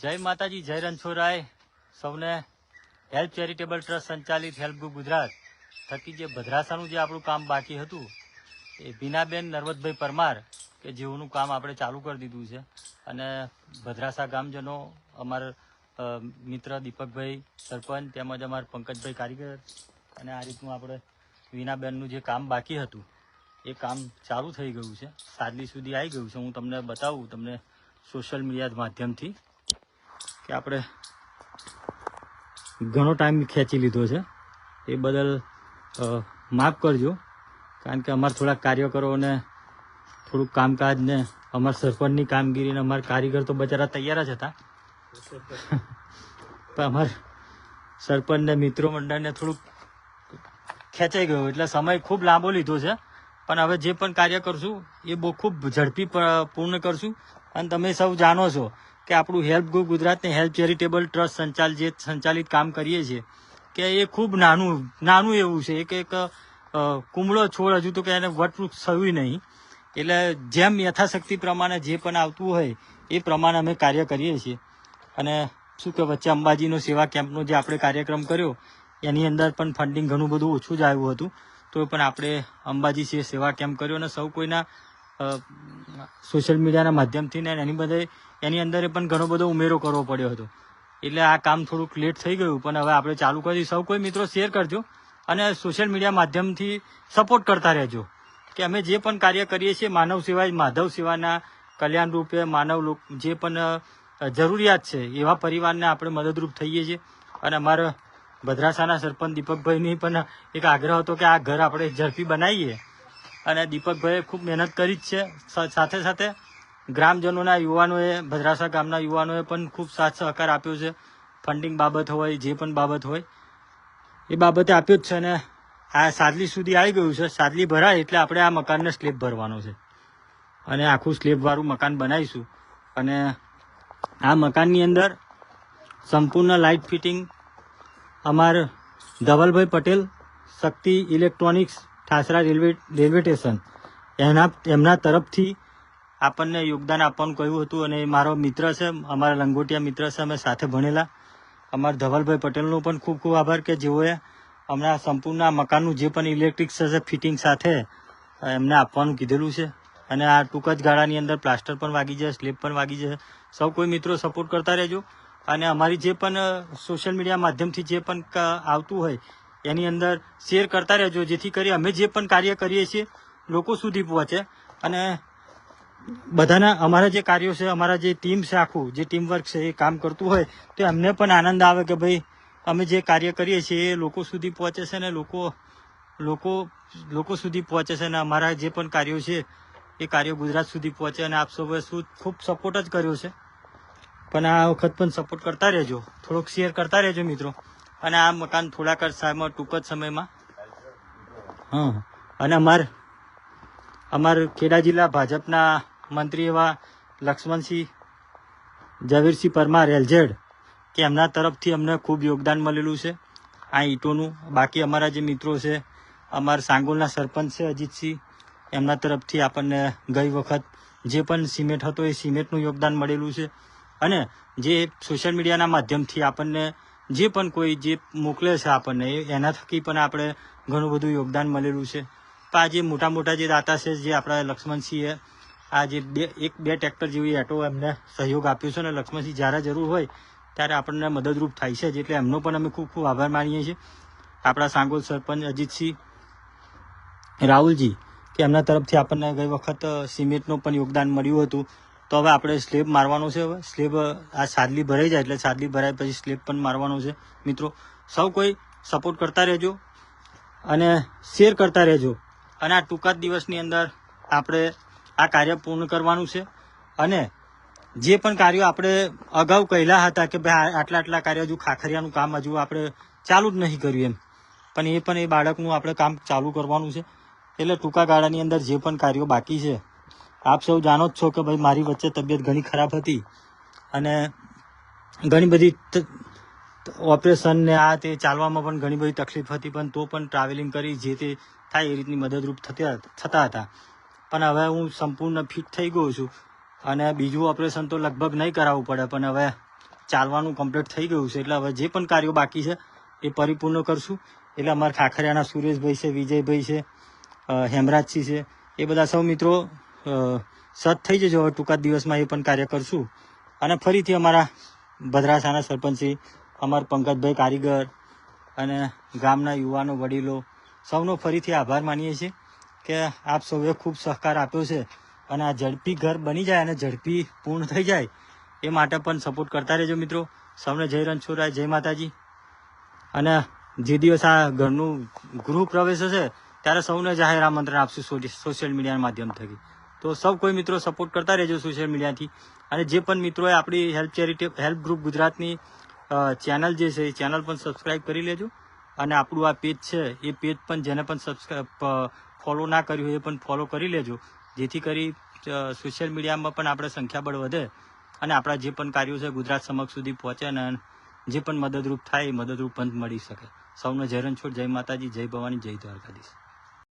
જય માતાજી, જય રણછોરાય સૌને હેલ્પ ચેરિટેબલ ટ્રસ્ટ સંચાલિત હેલ્પ ગ્રુપ ગુજરાત. થકી જે ભદ્રાસાનું જે આપણું કામ બાકી હતું, એ બીનાબેન નરવતભાઈ પરમાર, કે જેઓનું કામ આપણે ચાલુ કરી દીધું છે. અને ભદ્રાસા ગામજનો, અમારા મિત્ર દીપકભાઈ સરપંચ તેમજ અમારા પંકજભાઈ કારીગર, અને આ રીતનું આપણે વિનાબેનનું જે કામ બાકી હતું, એ કામ ચાલુ થઈ ગયું છે. સાદલી સુધી આવી ગયું છે. હું તમને બતાવું, તમને સોશિયલ મીડિયા માધ્યમથી કે આપણે ઘણો ટાઈમ ખેંચી લીધો છે. એ બદલ માફ કરજો. કારણ કે અમારા થોડાક કાર્યકરોને થોડુંક કામકાજને અમારા સરપંચની કામગીરીને અમારા કારીગર તો બચારા તૈયાર જ હતા. પણ અમારા સરપંચને મિત્રો મંડળને થોડુંક ખેંચાઈ ગયો. એટલે સમય ખૂબ લાંબો લીધો છે. પણ હવે જે પણ કાર્ય કરશું, એ બહુ ખૂબ ઝડપી પૂર્ણ કરશું. અને તમે સૌ જાણો છો કે આપણું હેલ્પ ગ્રુપ ગુજરાતને હેલ્પ ચેરિટેબલ ટ્રસ્ટ સંચાલ જે સંચાલિત કામ કરીએ છીએ, કે એ ખૂબ નાનું નાનું એવું છે. એક એક કુમળો છોડ હજુ તો કે એને વટવૃક્ષ થયું નહીં. એટલે જેમ યથાશક્તિ પ્રમાણે જે પણ આવતું હોય, એ પ્રમાણે અમે કાર્ય કરીએ છીએ. અને શું કે વચ્ચે અંબાજીનો સેવા કેમ્પનો જે આપણે કાર્યક્રમ કર્યો, એની અંદર પણ ફંડિંગ ઘણું બધું ઓછું જ આવ્યું હતું. તો પણ આપણે અંબાજી સેવા કેમ્પ કર્યો અને સૌ કોઈના સોશિયલ મીડિયાના માધ્યમથી ને એની બધે, એની અંદર પણ ઘણો બધો ઉમેરો કરવો પડ્યો હતો. એટલે આ કામ થોડુંક લેટ થઈ ગયું, પણ હવે આપણે ચાલુ કરી, સૌ કોઈ મિત્રો શેર કરજો અને સોશિયલ મીડિયા માધ્યમથી સપોર્ટ કરતા રહેજો. કે અમે જે પણ કાર્ય કરીએ છીએ, માનવ સેવાય, માધવ સેવાના કલ્યાણ રૂપે, માનવ જે પણ જરૂરિયાત છે, એવા પરિવારને આપણે મદદરૂપ થઈએ છીએ. અને અમારા ભદ્રાસાના સરપંચ દીપકભાઈની પણ એક આગ્રહ હતો કે આ ઘર આપણે ઝડપી બનાવીએ. અને દીપકભાઈએ ખૂબ મહેનત કરી જ છે. સાથે સાથે ગ્રામજનોના યુવાનોએ, ભદ્રાસા ગામના યુવાનોએ પણ ખૂબ સાથ સહકાર આપ્યો છે. ફંડિંગ બાબત હોય, જે પણ બાબત હોય, એ બાબતે આપ્યો જ છે અને આ સાદલી સુધી આવી ગયું છે. સાદલી ભરાય એટલે આપણે આ મકાનને સ્લેબ ભરવાનો છે. અને આખું સ્લેબવાળું મકાન બનાવીશું. અને આ મકાનની અંદર સંપૂર્ણ લાઇટ ફિટિંગ અમાર Dhavalbhai Patel, Shakti electronics Thasra railway railway station. એના, એમના તરફથી આપણને યોગદાન આપવાનું કહ્યું હતું અને મારો મિત્ર છે, અમારા લંગોટિયા મિત્ર છે, અમે સાથે ભણેલા. અમારા ધવલભાઈ પટેલનો પણ ખૂબ ખૂબ આભાર કે જેઓએ હમણાં સંપૂર્ણ મકાનનું જે પણ ઇલેક્ટ્રિક છે ફિટિંગ સાથે એમને આપવાનું કીધેલું છે. અને આ ટૂંક જ ગાળાની અંદર પ્લાસ્ટર પણ વાગી જાય સ્લેબ પણ વાગી જાય. સૌ કોઈ મિત્રો સપોર્ટ કરતા રહેજો. અને અમારી જે પણ સોશિયલ મીડિયા માધ્યમથી જે પણ આવતું હોય એની અંદર શેર કરતા રહેજો, જેથી કરી અમે જે પણ કાર્ય કરીએ છીએ, લોકો સુધી પહોંચે. અને બધાના, અમારા જે કાર્યો છે, અમારા જે ટીમ છે આખું, જે ટીમ વર્ક છે, એ કામ કરતું હોય, તો એમને પણ આનંદ આવે કે ભાઈ, અમે જે કાર્ય કરીએ છીએ, એ લોકો સુધી પહોંચે છે ને લોકો લોકો લોકો સુધી પહોંચે છે અને અમારા જે પણ કાર્યો છે, એ કાર્યો ગુજરાત સુધી પહોંચે અને આપ સૌએ શું ખૂબ સપોર્ટ જ કર્યો છે. પણ આ વખત પણ સપોર્ટ કરતા રહેજો. થોડોક શેર કરતા રહેજો મિત્રો. અને આ મકાન થોડાક જ સમયમાં ટૂંક જ સમયમાં. હા. અને અમાર અમાર ખેડા જિલ્લા ભાજપના મંત્રી એવા લક્ષ્મણસિંહ ઝવેરસિંહ પરમાર એલઝેડ કે એમના તરફથી અમને ખૂબ યોગદાન મળેલું છે. આ ઈંટોનું બાકી અમારા જે મિત્રો છે અમારા સાંગોલના સરપંચ છે અજીતસિંહ એમના તરફથી આપણને ગઈ વખત જે પણ સિમેન્ટ હતો એ સિમેન્ટનું યોગદાન મળેલું છે. અને જે સોશિયલ મીડિયાના માધ્યમથી આપણને જે પણ કોઈ જે મોકલે છે આપણને એના થકી પણ આપણે ઘણું બધું યોગદાન મળેલું છે. પણ આ જે મોટા મોટા જે દાતા છે, જે આપણા લક્ષ્મણસિંહે આ જે બે, એક, બે ટ્રેક્ટર જેવી એટો એમને સહયોગ આપ્યો છે અને લક્ષ્મણસિંહ જ્યારે જરૂર હોય ત્યારે આપણને મદદરૂપ થાય છે, એટલે એમનો પણ અમે ખૂબ ખૂબ આભાર માનીએ છીએ. આપણા સાંગોલ સરપંચ અજીતસિંહ રાહુલજી, કે એમના તરફથી આપણને ગઈ વખત સિમેન્ટનું પણ યોગદાન મળ્યું હતું. તો હવે આપણે સ્લેબ મારવાનું છે હવે. સ્લેબ આ સાદલી ભરાઈ જાય એટલે સાદલી ભરાય પછી સ્લેબ પણ મારવાનો છે. મિત્રો, સૌ કોઈ સપોર્ટ કરતા રહેજો અને શેર કરતા રહેજો. અને આ ટૂંકા દિવસની અંદર આપણે આ કાર્ય પૂર્ણ કરવાનું છે. અને જે પણ કાર્યો આપણે અગાઉ કહેલા હતા કે ભાઈ આટલા આટલા કાર્યો હજુ ખાખરિયાનું કામ હજુ આપણે ચાલુ જ નહીં કર્યું એમ. પણ એ પણ એ બાળકનું આપણે કામ ચાલુ કરવાનું છે. એટલે ટૂંકા ગાળાની અંદર જે પણ કાર્યો બાકી છે આપ સૌ જાણો જ છો કે ભાઈ મારી વચ્ચે તબિયત ઘણી ખરાબ હતી અને ઘણી બધી ઓપરેશન ને આ તે ચાલવામાં પણ ઘણી બધી તકલીફ હતી, પણ તો પણ ટ્રાવેલિંગ કરી જે તે થાય એ રીતની મદદરૂપ થતા થતા હતા. પણ હવે હું સંપૂર્ણ ફિટ થઈ ગયો છું અને બીજું ઓપરેશન તો લગભગ નહીં કરાવવું પડે, પણ હવે ચાલવાનું કમ્પ્લીટ થઈ ગયું છે. એટલે હવે જે પણ કાર્યો બાકી છે એ પરિપૂર્ણ કરશું. એટલે અમારા ખાખરિયાના સુરેશભાઈ છે, વિજયભાઈ છે હેમરાજસિંહ છે, એ બધા સૌ મિત્રો સત થઈ જજો. હવે ટૂંકા દિવસમાં એ પણ કાર્ય કરશું. અને ફરીથી અમારા ભદ્રાસાના સરપંચી, અમાર પંકજભાઈ કારીગર અને ગામના યુવાનો, વડીલો, સૌનો ફરીથી આભાર માનીએ છીએ કે આપ સૌએ ખૂબ સહકાર આપ્યો છે. અને આ ઝડપી ઘર બની જાય અને ઝડપી પૂર્ણ થઈ જાય એ માટે પણ સપોર્ટ કરતા રહેજો મિત્રો. સૌને જય રણછોડરાય, જય માતાજી. અને જે દિવસ આ ઘરનું ગૃહ પ્રવેશ હશે, ત્યારે સૌને જાહેર આમંત્રણ આપશું સોશિયલ મીડિયાના માધ્યમ થકી તો સૌ કોઈ મિત્રો સપોર્ટ કરતા રહેજો સોશિયલ મીડિયાથી અને જે પણ મિત્રોએ આપણી હેલ્પ ચેરિટી હેલ્પ ગ્રુપ ગુજરાતની ચેનલ જે છે એ ચેનલ પણ સબસ્ક્રાઈબ કરી લેજો. અને આપણું આ પેજ છે એ પેજ પણ જેને પણ સબસ્ક્રાઈબ ફોલો ના કર્યું હોય એ પણ ફોલો કરી લેજો. જેથી કરી સોશિયલ મીડિયામાં પણ આપણે સંખ્યાબળ વધે અને આપણા જે પણ કાર્યો છે ગુજરાત સમક્ષ સુધી પહોંચે અને જે પણ મદદરૂપ થાય એ મદદરૂપ પણ મળી શકે. સૌને જયરણછોડ જય માતાજી, જય ભવાની, જય દ્વારકાધીશ.